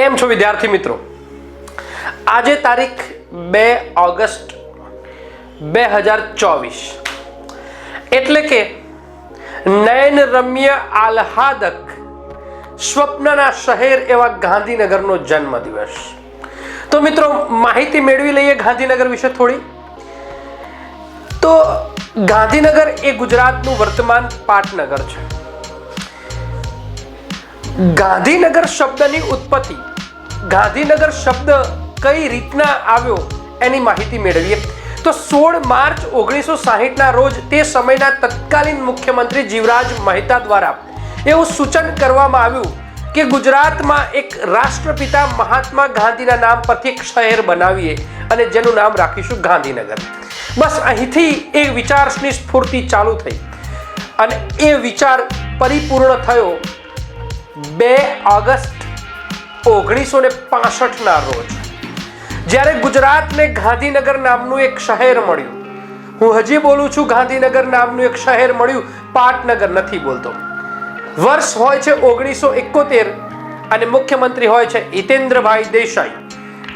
કેમ છો વિદ્યાર્થી મિત્રો? આજે તારીખ બે ઓગસ્ટ બે હજાર ચોવીસ. એટલે કે નયન રમ્ય આહ્લાદક સ્વપ્નના શહેર એવા ગાંધીનગરનો જન્મદિવસ. તો મિત્રો, માહિતી મેળવી લઈએ ગાંધીનગર વિશે થોડી. તો ગાંધીનગર એ ગુજરાતનું વર્તમાન પાટનગર છે. ગાંધીનગર શબ્દની ઉત્પત્તિ ગાંધીનગર શબ્દ કઈ રીતના આવ્યો એની માહિતી મેળવીએ. તો સોળ માર્ચ ઓગણીસો સાહીઠના રોજ તે સમયના તત્કાલીન મુખ્યમંત્રી જીવરાજ મહેતા દ્વારા એવું સૂચન કરવામાં આવ્યું કે ગુજરાતમાં એક રાષ્ટ્રપિતા મહાત્મા ગાંધીના નામ પરથી એક શહેર બનાવીએ અને જેનું નામ રાખીશું ગાંધીનગર. બસ અહીંથી એ વિચારની સ્ફૂર્તિ ચાલુ થઈ અને એ વિચાર પરિપૂર્ણ થયો બે ઓગસ્ટ ઓગણીસો ને પાસઠના રોજ. જ્યારે ગુજરાતને ગાંધીનગર નામનું એક શહેર મળ્યું. હું હજી બોલું છું, ગાંધીનગર નામનું એક શહેર મળ્યું, પાટનગર નથી બોલતો. વર્ષ હોય છે ઓગણીસો એકોતેર અને મુખ્યમંત્રી હોય છે હિતેન્દ્રભાઈ દેસાઈ,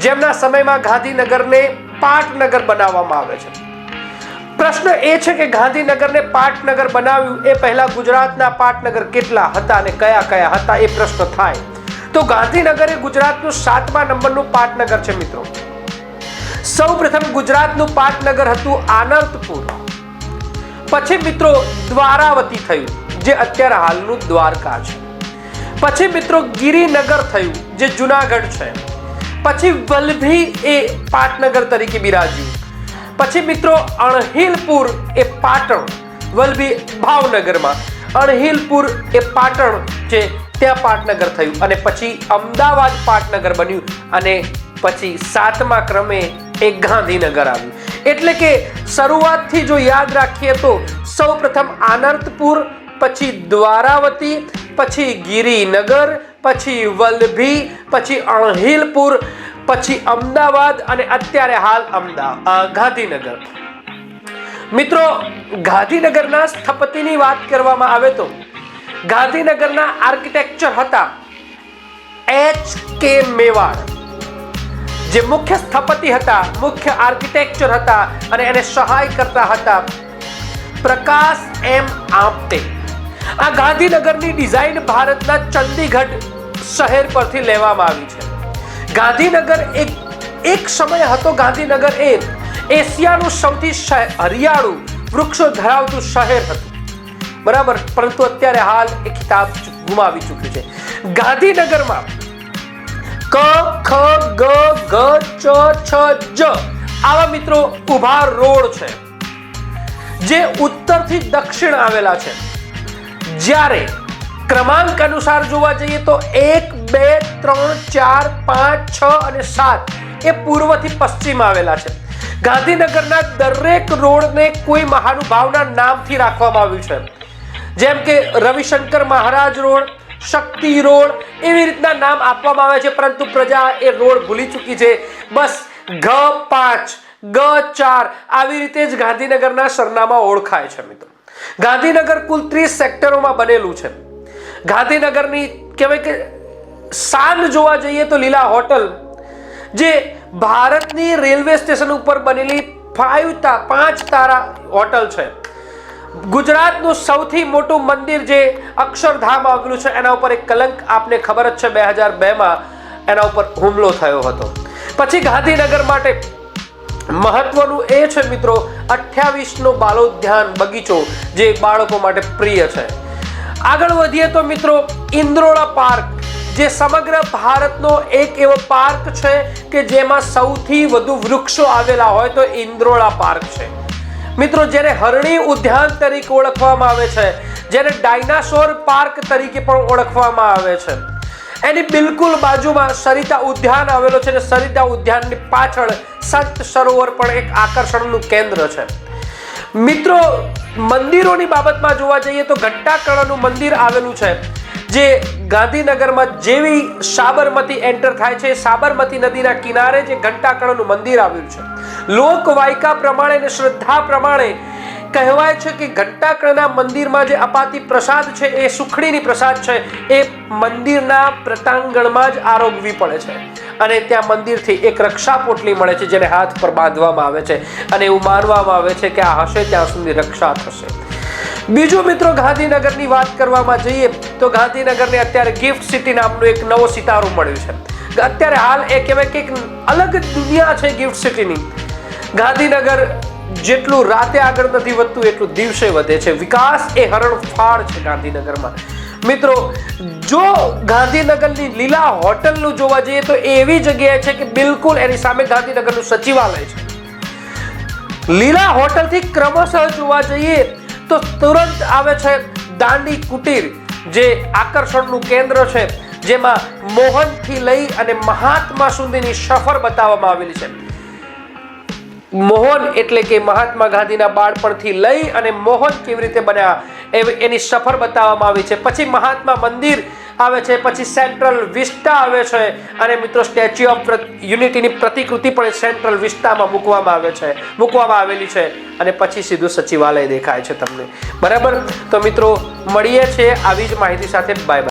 જેમના સમયમાં ગાંધીનગરને પાટનગર બનાવવામાં આવે છે. પ્રશ્ન એ છે કે ગાંધીનગરને પાટનગર બનાવ્યું એ પહેલા ગુજરાતના પાટનગર કેટલા હતા અને કયા કયા હતા એ પ્રશ્ન થાય. તો ગાંધીનગર એ ગુજરાતનું સાતમા નંબરનું પાટનગર છે મિત્રો. સૌ પ્રથમ ગુજરાતનું પાટનગર હતું આનંદપુર. પછી મિત્રો દ્વારાવતી થયું, જે અત્યારે હાલનું દ્વારકા છે. પછી મિત્રો ગિરિનગર થયું, જે જુનાગઢ છે. પછી વલભી એ પાટનગર તરીકે બિરાજ્યું. પછી મિત્રો અણહિલપુર એ પાટણ, વલભી ભાવનગરમાં. અણહિલપુર એ પાટણ છે ત્યાં પાટનગર થયું અને પછી અમદાવાદ પાટનગર બન્યું અને પછી સાતમા ક્રમે એ ગાંધીનગર આવ્યું. એટલે કે શરૂઆતથી જો યાદ રાખીએ તો સૌ પ્રથમ આનંદપુર, પછી દ્વારાવતી, પછી ગિરિનગર, પછી વલભી, પછી અણહિલપુર, પછી અમદાવાદ અને અત્યારે હાલ અમદાવાદ ગાંધીનગર. મિત્રો, ગાંધીનગરના સ્થપતિની વાત કરવામાં આવે તો ગાંધીનગરના આર્કિટેક્ચર હતા. એચ કે મેવાડ, જે મુખ્ય સ્થપતિ હતા, મુખ્ય આર્કિટેક્ચર હતા અને એને સહાય કરતા હતા પ્રકાશ એમ આપ્ટે આ ગાંધીનગરની ડિઝાઇન ભારતના ચંદીગઢ શહેર પરથી લેવામાં આવી છે. ગાંધીનગર એક એક સમય હતો ગાંધીનગર એ એશિયાનું સૌથી હરિયાળું, વૃક્ષો ધરાવતું શહેર હતું. બરાબર? પરંતુ અત્યારે હાલ એ ખિતાબ ગુમાવી ચૂક્યું છે. ગાંધીનગરમાં ક, ખ, ગ ગ, ચ, છ, જ આવા મિત્રો ઊભા રોડ છે. જે ઉત્તરથી દક્ષિણ આવેલા છે. જ્યારે ક્રમાંક અનુસાર જોવા જઈએ તો એક, બે, ત્રણ, ચાર, પાંચ, છ અને સાત એ પૂર્વથી પશ્ચિમ આવેલા છે. ગાંધીનગરના દરેક રોડને કોઈ મહાનુભાવના નામથી રાખવામાં આવ્યું છે. જેમ કે રવિશંકર મહારાજ રોડ, શક્તિ રોડ એવી રીતના નામ આપવામાં આવે છે, પરંતુ પ્રજા એ રોડ ભૂલી ચૂકી છે. બસ ઘ પાંચ, ગ ચાર આવી રીતે જ ગાંધીનગરના સરનામા ઓળખાય છે મિત્રો. ગાંધીનગર કુલ ત્રીસ સેક્ટરોમાં બનેલું છે. ગાંધીનગરની કહેવાય કે શાન જોવા જઈએ તો લીલા હોટલ, જે ભારતની રેલવે સ્ટેશન ઉપર બનેલી ફાઇવ તા, પાંચ તારા હોટલ છે. ગુજરાતનું સૌથી મોટું મંદિર જે અક્ષરધામ આવેલું છે, એના ઉપર એક કલંક આપને ખબર જ છે, બે હજાર બેમાં એના ઉપર હુમલો થયો હતો. પછી ગાંધીનગર માટે મહત્વનું એ છે મિત્રો, અઠ્યાવીસનો બાલોદ્યાન બગીચો, જે બાળકો માટે પ્રિય છે. આગળ વધીએ તો મિત્રો ઇન્દ્રોળા પાર્ક, જે સમગ્ર ભારતનો એક એવો પાર્ક છે કે જેમાં સૌથી વધુ વૃક્ષો આવેલા હોય તો ઇન્દ્રોળા પાર્ક છે. મિત્રો, જેને હરણી ઉદ્યાન તરીકે ઓળખવામાં આવે છે, જેને ડાયનાસોર પાર્ક તરીકે પણ ઓળખવામાં આવે છે. એની બિલકુલ બાજુમાં સરિતા ઉદ્યાન આવેલો છે અને સરિતા ઉદ્યાનની પાછળ સંત સરોવર પણ એક આકર્ષણનું કેન્દ્ર છે. મિત્રો, મંદિરોની બાબતમાં જોવા જઈએ તો ઘટ્ટાકળાનું મંદિર આવેલું છે, જે ગાંધીનગરમાં જેવી સાબરમતી એન્ટર થાય છે. સાબરમતી નદીના કિનારે જે ઘંટાકળાનું મંદિર આવેલું છે. લોકવાયકા પ્રમાણે અને શ્રદ્ધા પ્રમાણે કહેવાય છે કે ઘંટાકળના મંદિરમાં જે અપાતી પ્રસાદ છે, એ સુખડીની પ્રસાદ છે, એ મંદિરના પ્રતાંગણમાં જ આરોગવી પડે છે. અને ત્યાં મંદિરથી એક રક્ષા પોટલી મળે છે, જેને હાથ પર બાંધવામાં આવે છે અને એવું માનવામાં આવે છે કે આ હશે, ત્યાં સુધી રક્ષા થશે. બીજું મિત્રો, ગાંધીનગરની વાત કરવામાં જઈએ, તો ગાંધીનગરને અત્યારે ગિફ્ટ સિટી નામનું એક નવો સિતારો મળ્યું છે. અત્યારે હાલ એ કહેવાય કે એક અલગ દુનિયા છે ગિફ્ટ સિટીની. ગાંધીનગર જેટલું રાતે આગળ નથી વધતું, એટલું દિવસે વધે છે. વિકાસ એ હરણફાળ છે ગાંધીનગરમાં. મિત્રો, જો ગાંધીનગરની લીલા હોટલનું જોવા જઈએ તો એવી જગ્યાએ છે કે બિલકુલ એની સામે ગાંધીનગરનું સચિવાલય છે. લીલા હોટલથી ક્રમશઃ જોવા જઈએ તો તુરંત આવે છે દાંડી કુટીર, જે આકર્ષણનું કેન્દ્ર છે, જેમાં મોહનથી લઈ અને મહાત્મા સુધીની સફર બતાવવામાં આવેલી છે. મોહન એટલે કે મહાત્મા ગાંધીના બાળપણથી લઈ અને મોહન કેવી રીતે બન્યા એની સફર બતાવવામાં આવી છે. પછી મહાત્મા મંદિર આવે છે, પછી સેન્ટ્રલ વિસ્ટા આવે છે અને મિત્રો સ્ટેચ્યુ ઓફ યુનિટીની પ્રતિકૃતિ પણ સેન્ટ્રલ વિસ્ટામાં મૂકવામાં આવે છે, મૂકવામાં આવેલી છે અને પછી સીધું સચિવાલય દેખાય છે તમને. બરાબર? તો મિત્રો, મળીએ છીએ આવી જ માહિતી સાથે. બાય